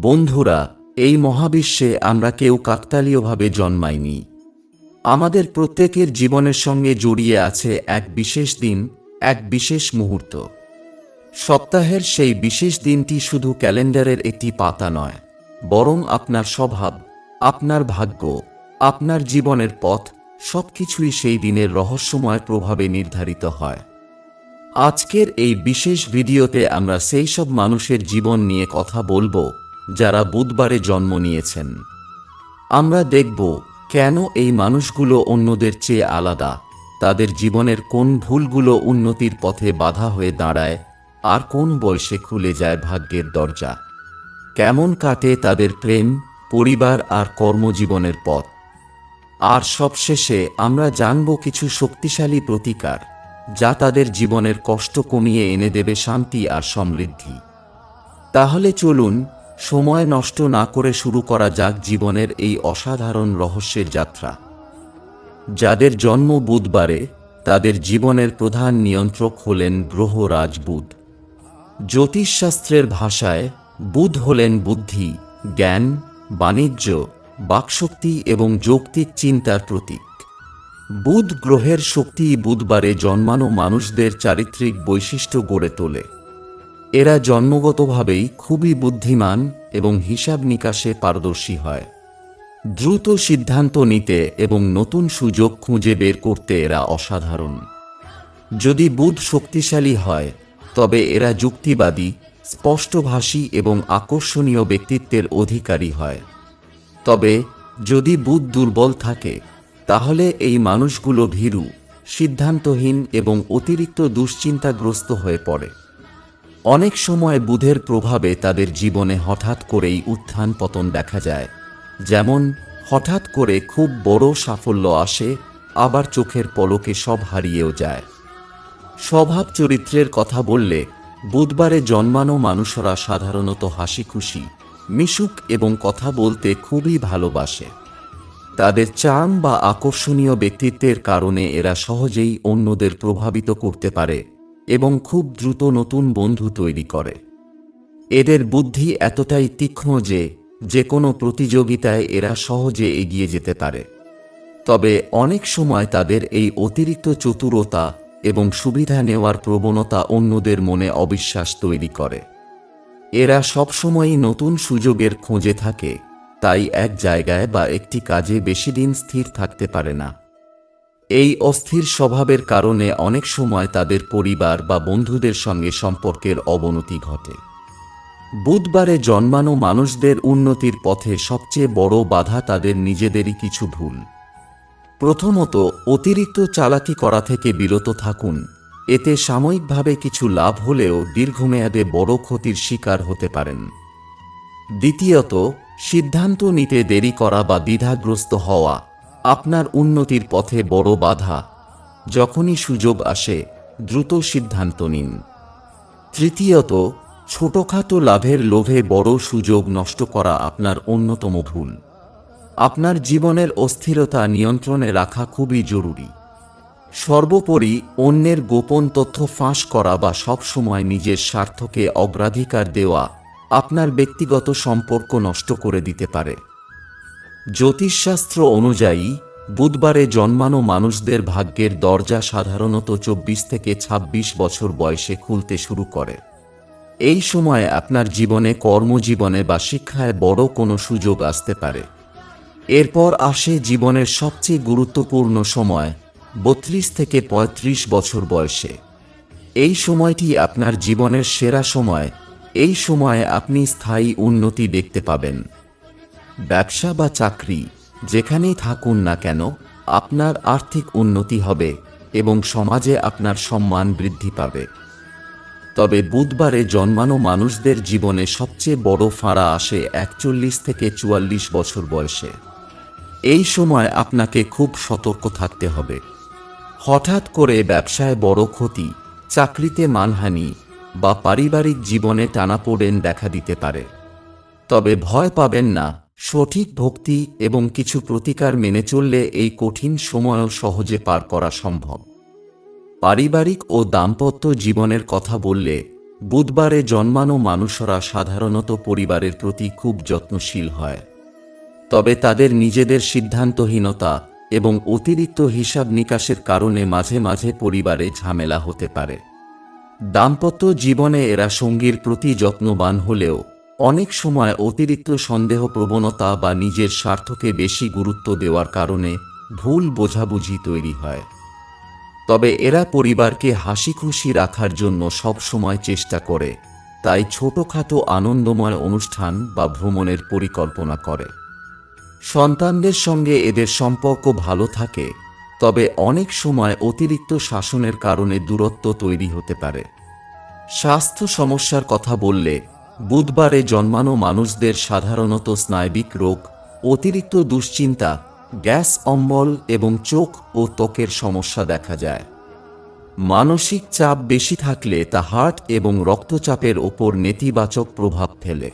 বন্ধুরা, এই মহাবিশ্বে আমরা কেউ কাকতালীয়ভাবে জন্মাইনি। আমাদের প্রত্যেকের জীবনের সঙ্গে জড়িয়ে আছে এক বিশেষ দিন, এক বিশেষ মুহূর্ত। সপ্তাহের সেই বিশেষ দিনটি শুধু ক্যালেন্ডারের একটি পাতা নয়, বরং আপনার স্বভাব, আপনার ভাগ্য, আপনার জীবনের পথ, সবকিছুই সেই দিনের রহস্যময় প্রভাবে নির্ধারিত হয়। আজকের এই বিশেষ ভিডিওতে আমরা সেই সব মানুষের জীবন নিয়ে কথা বলব যারা বুধবারে জন্ম নিয়েছেন। আমরা দেখব কেন এই মানুষগুলো অন্যদের চেয়ে আলাদা, তাদের জীবনের কোন ভুলগুলো উন্নতির পথে বাধা হয়ে দাঁড়ায়, আর কোন বয়সে খুলে যায় ভাগ্যের দরজা। কেমন কাটে তাদের প্রেম, পরিবার আর কর্মজীবনের পথ। আর সবশেষে আমরা জানব কিছু শক্তিশালী প্রতিকার, যা তাদের জীবনের কষ্ট কমিয়ে এনে দেবে শান্তি আর সমৃদ্ধি। তাহলে চলুন সময় নষ্ট না করে শুরু করা যাক জীবনের এই অসাধারণ রহস্যের যাত্রা। যাদের জন্ম বুধবারে, তাদের জীবনের প্রধান নিয়ন্ত্রক হলেন গ্রহরাজ বুধ জ্যোতিষশাস্ত্রের ভাষায়, বুধ হলেন বুদ্ধি, জ্ঞান, বাণিজ্য, বাকশক্তি এবং যৌক্তিক চিন্তার প্রতীক। বুধ গ্রহের শক্তি বুধবারে জন্মানো মানুষদের চারিত্রিক বৈশিষ্ট্য গড়ে তোলে। এরা জন্মগতভাবেই খুবই বুদ্ধিমান এবং হিসাব নিকাশে পারদর্শী হয়। দ্রুত সিদ্ধান্ত নিতে এবং নতুন সুযোগ খুঁজে বের করতে এরা অসাধারণ। যদি বুধ শক্তিশালী হয়, তবে এরা যুক্তিবাদী, স্পষ্টভাষী এবং আকর্ষণীয় ব্যক্তিত্বের অধিকারী হয়। তবে যদি বুধ দুর্বল থাকে, তাহলে এই মানুষগুলো ভীরু, সিদ্ধান্তহীন এবং অতিরিক্ত দুশ্চিন্তাগ্রস্ত হয়ে পড়ে। অনেক সময় বুধের প্রভাবে তাদের জীবনে হঠাৎ করেই উত্থান পতন দেখা যায়। যেমন, হঠাৎ করে খুব বড় সাফল্য আসে, আবার চোখের পলকে সব হারিয়েও যায়। স্বভাব চরিত্রের কথা বললে, বুধবারে জন্মানো মানুষরা সাধারণত হাসি খুশি মিশুক এবং কথা বলতে খুবই ভালোবাসে। তাদের চাম বা আকর্ষণীয় ব্যক্তিত্বের কারণে এরা সহজেই অন্যদের প্রভাবিত করতে পারে। এবং খুব দ্রুত নতুন বন্ধু তৈরি করে। এদের বুদ্ধি এতটাই তীক্ষ্ণ যে যে কোনো প্রতিযোগিতায় এরা সহজে এগিয়ে যেতে পারে। তবে অনেক সময় তাদের এই অতিরিক্ত চতুরতা এবং সুবিধা নেওয়ার প্রবণতা অন্যদের মনে অবিশ্বাস তৈরি করে। এরা সবসময়ই নতুন সুযোগের খোঁজে থাকে, তাই এক জায়গায় বা একটি কাজে বেশি দিন স্থির থাকতে পারে না। এই অস্থির স্বভাবের কারণে অনেক সময় তাদের পরিবার বা বন্ধুদের সঙ্গে সম্পর্কের অবনতি ঘটে। বুধবারে জন্মানো মানুষদের উন্নতির পথে সবচেয়ে বড় বাধা তাদের নিজেদেরই কিছু ভুল। প্রথমত, অতিরিক্ত চালাকি করা থেকে বিরত থাকুন। এতে সাময়িকভাবে কিছু লাভ হলেও দীর্ঘমেয়াদে বড় ক্ষতির শিকার হতে পারেন। দ্বিতীয়ত, সিদ্ধান্ত নিতে দেরি করা বা দ্বিধাগ্রস্ত হওয়া। আপনার উন্নতির পথে বড় বাধা। যখনই সুযোগ আসে, দ্রুত সিদ্ধান্ত নিন। তৃতীয়ত, ছোটখাটো লাভের লোভে বড় সুযোগ নষ্ট করা আপনার অন্যতম ভুল। আপনার জীবনের অস্থিরতা নিয়ন্ত্রণে রাখা খুবই জরুরি। সর্বোপরি অন্যের গোপন তথ্য ফাঁস করা বা সবসময় নিজের স্বার্থকে অগ্রাধিকার দেওয়া আপনার ব্যক্তিগত সম্পর্ক নষ্ট করে দিতে পারে। জ্যোতিষশাস্ত্র অনুযায়ী, বুধবারে জন্মানো মানুষদের ভাগ্যের দরজা সাধারণত চব্বিশ থেকে ২৬ বছর বয়সে খুলতে শুরু করে। এই সময় আপনার জীবনে কর্মজীবনে বা শিক্ষায় বড় কোনো সুযোগ আসতে পারে। এরপর আসে জীবনের সবচেয়ে গুরুত্বপূর্ণ সময়, বত্রিশ থেকে ৩৫ বছর বয়সে। এই সময়টি আপনার জীবনের সেরা সময়, এই সময়ে আপনি স্থায়ী উন্নতি দেখতে পাবেন। ব্যবসা বা চাকরি, যেখানেই থাকুন না কেন, আপনার আর্থিক উন্নতি হবে এবং সমাজে আপনার সম্মান বৃদ্ধি পাবে। তবে বুধবারে জন্মানো মানুষদের জীবনে সবচেয়ে বড় ফাঁড়া আসে একচল্লিশ থেকে চুয়াল্লিশ বছর বয়সে। এই সময় আপনাকে খুব সতর্ক থাকতে হবে। হঠাৎ করে ব্যবসায় বড় ক্ষতি, চাকরিতে মানহানি বা পারিবারিক জীবনে টানাপোড়েন দেখা দিতে পারে। তবে ভয় পাবেন না সঠিক ভক্তি এবং কিছু প্রতিকার মেনে চললে এই কঠিন সময়ও সহজে পার করা সম্ভব। পারিবারিক ও দাম্পত্য জীবনের কথা বললে, বুধবারে জন্মানো মানুষরা সাধারণত পরিবারের প্রতি খুব যত্নশীল হয়। তবে তাদের নিজেদের সিদ্ধান্তহীনতা এবং অতিরিক্ত হিসাব নিকাশের কারণে মাঝে মাঝে পরিবারে ঝামেলা হতে পারে। দাম্পত্য জীবনে এরা সঙ্গীর প্রতি যত্নবান হলেও অনেক সময় অতিরিক্ত সন্দেহ প্রবণতা বা নিজের স্বার্থকে বেশি গুরুত্ব দেওয়ার কারণে ভুল বোঝাবুঝি তৈরি হয়। তবে এরা পরিবারকে হাসি খুশি রাখার জন্য সব সময় চেষ্টা করে, তাই ছোটখাটো আনন্দময় অনুষ্ঠান বা ভ্রমণের পরিকল্পনা করে। সন্তানদের সঙ্গে এদের সম্পর্ক ভালো থাকে, তবে অনেক সময় অতিরিক্ত শাসনের কারণে দূরত্ব তৈরি হতে পারে। স্বাস্থ্য সমস্যার কথা বললে বুধবারে জন্মানো মানুষদের সাধারণত স্নায়বিক রোগ, অতিরিক্ত দুশ্চিন্তা, গ্যাস অম্বল এবং চোখ ও ত্বকের সমস্যা দেখা যায়। মানসিক চাপ বেশি থাকলে তা হার্ট এবং রক্তচাপের ওপর নেতিবাচক প্রভাব ফেলে।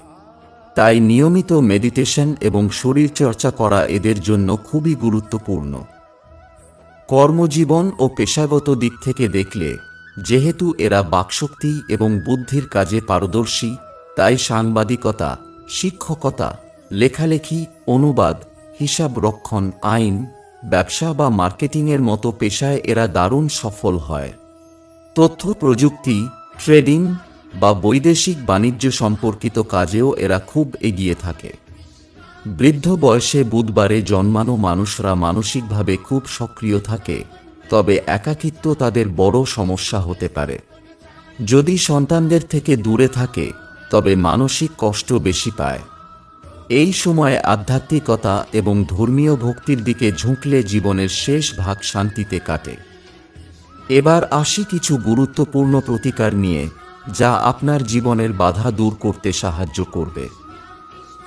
তাই নিয়মিত মেডিটেশন এবং শরীরচর্চা করা এদের জন্য খুবই গুরুত্বপূর্ণ। কর্মজীবন ও পেশাগত দিক থেকে দেখলে, যেহেতু এরা বাকশক্তি এবং বুদ্ধির কাজে পারদর্শী তাই সাংবাদিকতা, শিক্ষকতা, লেখালেখি, অনুবাদ, হিসাব রক্ষণ, আইন, ব্যবসা বা মার্কেটিংয়ের মতো পেশায় এরা দারুণ সফল হয়। তথ্য প্রযুক্তি, ট্রেডিং বা বৈদেশিক বাণিজ্য সম্পর্কিত কাজেও এরা খুব এগিয়ে থাকে। বৃদ্ধ বয়সে বুধবারে জন্মানো মানুষরা মানসিকভাবে খুব সক্রিয় থাকে, তবে একাকিত্ব তাদের বড় সমস্যা হতে পারে। যদি সন্তানদের থেকে দূরে থাকে তবে মানসিক কষ্ট বেশি পায়। এই সময়ে আধ্যাত্মিকতা এবং ধর্মীয় ভক্তির দিকে ঝুঁকলে জীবনের শেষ ভাগ শান্তিতে কাটে। এবার আসি কিছু গুরুত্বপূর্ণ প্রতিকার নিয়ে, যা আপনার জীবনের বাধা দূর করতে সাহায্য করবে।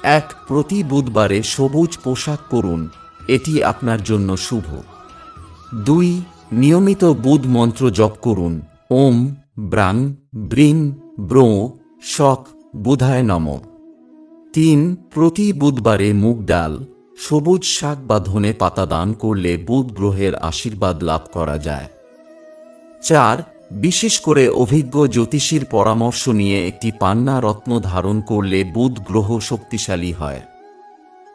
এক, প্রতি বুধবারে সবুজ পোশাক করুন এটি আপনার জন্য শুভ। দুই, নিয়মিত বুধ মন্ত্র জপ করুন, ওম, ব্রাং, ব্রিং, ব্রো শক বুধায় নম। তিন, প্রতি বুধবারে মুগ ডাল, সবুজ শাক বা ধনে পাতা দান করলে বুধ গ্রহের আশীর্বাদ লাভ করা যায়। চার, বিশেষ করে অভিজ্ঞ জ্যোতিষীর পরামর্শ নিয়ে একটি পান্না রত্ন ধারণ করলে বুধ গ্রহ শক্তিশালী হয়।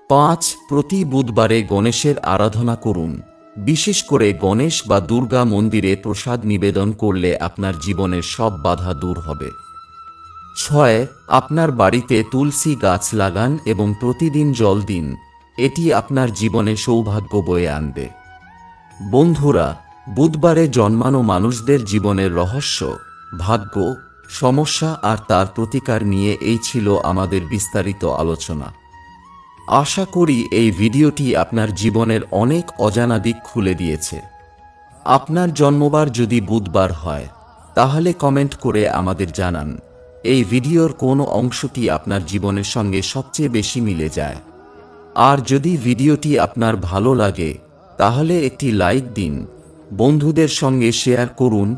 পাঁচ, প্রতি বুধবারে গণেশের আরাধনা করুন। বিশেষ করে গণেশ বা দুর্গা মন্দিরে প্রসাদ নিবেদন করলে আপনার জীবনের সব বাধা দূর হবে। ছয়, আপনার বাড়িতে তুলসী গাছ লাগান এবং প্রতিদিন জল দিন। এটি আপনার জীবনে সৌভাগ্য বয়ে আনবে। বন্ধুরা, বুধবারে জন্মানো মানুষদের জীবনের রহস্য, ভাগ্য, সমস্যা আর তার প্রতিকার নিয়ে এই ছিল আমাদের বিস্তারিত আলোচনা। আশা করি এই ভিডিওটি আপনার জীবনের অনেক অজানা দিক খুলে দিয়েছে। আপনার জন্মবার যদি বুধবার হয়, তাহলে কমেন্ট করে আমাদের জানান। এই ভিডিওর কোন অংশটি আপনার জীবনের সঙ্গে সবচেয়ে বেশি মিলে যায়। আর যদি ভিডিওটি আপনার ভালো লাগে, তাহলে একটি লাইক দিন, বন্ধুদের সঙ্গে শেয়ার করুন,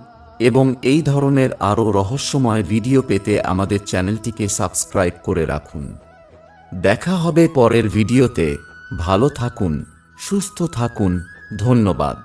এবং এই ধরনের আরও রহস্যময় ভিডিও পেতে আমাদের চ্যানেলটিকে সাবস্ক্রাইব করে রাখুন। দেখা হবে পরের ভিডিওতে। ভালো থাকুন, সুস্থ থাকুন, ধন্যবাদ।